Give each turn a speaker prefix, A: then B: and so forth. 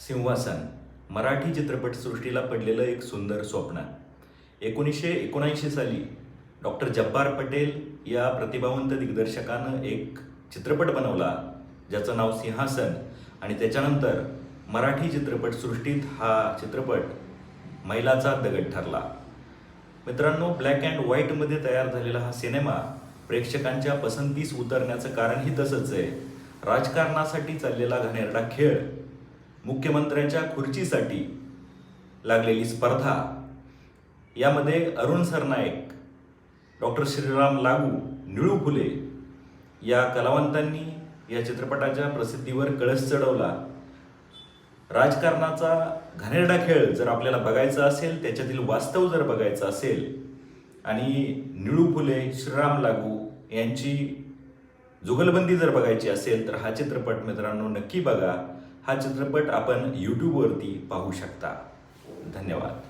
A: सिंहासन मराठी चित्रपटसृष्टीला पडलेलं एक सुंदर स्वप्न. एकोणीसशे एकोणऐंशी साली डॉक्टर जब्बार पटेल या प्रतिभावंत दिग्दर्शकानं एक चित्रपट बनवला ज्याचं नाव सिंहासन आणि त्याच्यानंतर मराठी चित्रपटसृष्टीत हा चित्रपट मैलाचा दगड ठरला. मित्रांनो ब्लॅक अँड व्हाईटमध्ये तयार झालेला हा सिनेमा प्रेक्षकांच्या पसंतीस उतरण्याचं कारणही तसंच आहे. राजकारणासाठी चाललेला घाणेरडा खेळ मुख्यमंत्र्यांच्या खुर्चीसाठी लागलेली स्पर्धा. यामध्ये अरुण सरनाईक डॉक्टर श्रीराम लागू निळू फुले या कलावंतांनी या चित्रपटाच्या प्रसिद्धीवर कळस चढवला. राजकारणाचा घाणेरडा खेळ जर आपल्याला बघायचा असेल त्याच्यातील वास्तव जर बघायचं असेल आणि निळू फुले श्रीराम लागू यांची जुगलबंदी जर बघायची असेल तर हा चित्रपट मित्रांनो नक्की बघा. हा चित्रपट आपण यूट्यूबवरती पाहू शकता. धन्यवाद.